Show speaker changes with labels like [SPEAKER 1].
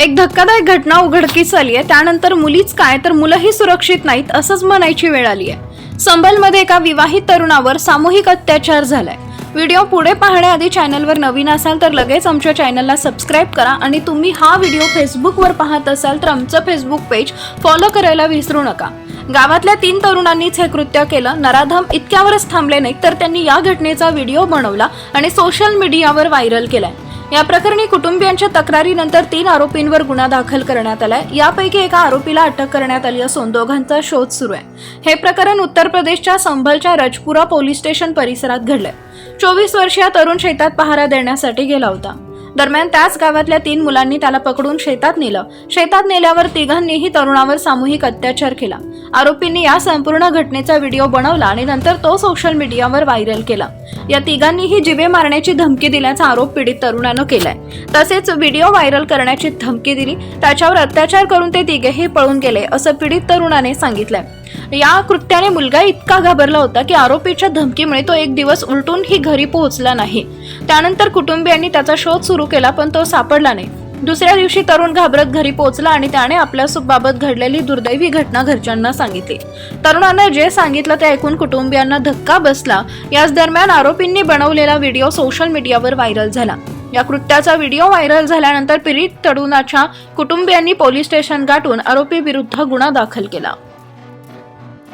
[SPEAKER 1] एक धक्कादायक घटना उघडकीस आली आहे. त्यानंतर मुलीच काय? तर मुलंही सुरक्षित नाहीत असंच म्हणायची वेळ आली आहे. संबलमध्ये एका विवाहित तरुणावर सामूहिक अत्याचार झालाय. व्हिडिओ पुढे पाहण्याआधी चॅनलवर नवीन असाल तर लगेच आमच्या चॅनलला सबस्क्राईब करा आणि तुम्ही हा व्हिडिओ फेसबुकवर पाहत असाल तर आमचं फेसबुक पेज फॉलो करायला विसरू नका. गावातल्या तीन तरुणांनीच हे कृत्य केलं. नराधम इतक्यावरच थांबले नाहीत तर त्यांनी या घटनेचा व्हिडिओ बनवला आणि सोशल मीडियावर व्हायरल केलाय. या प्रकरणी कुटुंबियांच्या तक्रारीनंतर तीन आरोपींवर गुन्हा दाखल करण्यात आलाय. यापैकी एका आरोपीला अटक करण्यात आली असून दोघांचा शोध सुरू आहे. हे प्रकरण उत्तर प्रदेशच्या संभलच्या रजपुरा पोलीस स्टेशन परिसरात घडलंय. चोवीस वर्षीय तरुण शेतात पहारा देण्यासाठी गेला होता. दरम्यान त्याच गावातल्या तीन मुलांनी त्याला पकडून शेतात नेलं. शेतात नेल्यावर तिघांनीही तरुणावर सामूहिक अत्याचार केला. आरोपींनी या संपूर्ण घटनेचा व्हिडिओ बनवला आणि नंतर तो सोशल मीडियावर व्हायरल केला. या तिघांनीही जिवे मारण्याची धमकी दिल्याचा आरोप पीडित तरुणानं केलाय. तसेच व्हिडिओ व्हायरल करण्याची धमकी दिली. त्याच्यावर अत्याचार करून ते तिघेही पळून गेले असं पीडित तरुणाने सांगितलंय. या कृत्याने मुलगा इतका घाबरला होता की आरोपीच्या धमकीमुळे तो एक दिवस उलटूनही घरी पोहोचला नाही. त्यानंतर कुटुंबियांनी त्याचा शोध सुरू केला पण तो सापडला नाही. दुसऱ्या दिवशी तरुण घाबरत घरी पोहोचला आणि त्याने आपल्या बाबत घडलेली दुर्दैवी घटना घरच्यांना सांगितली. तरुणानं जे सांगितलं ते ऐकून कुटुंबियांना धक्का बसला. याच दरम्यान आरोपींनी बनवलेला व्हिडिओ सोशल मीडियावर व्हायरल झाला. या कृत्याचा व्हिडिओ व्हायरल झाल्यानंतर पीडित तरुणाच्या कुटुंबियांनी पोलीस स्टेशन गाठून आरोपी विरुद्ध गुन्हा दाखल केला.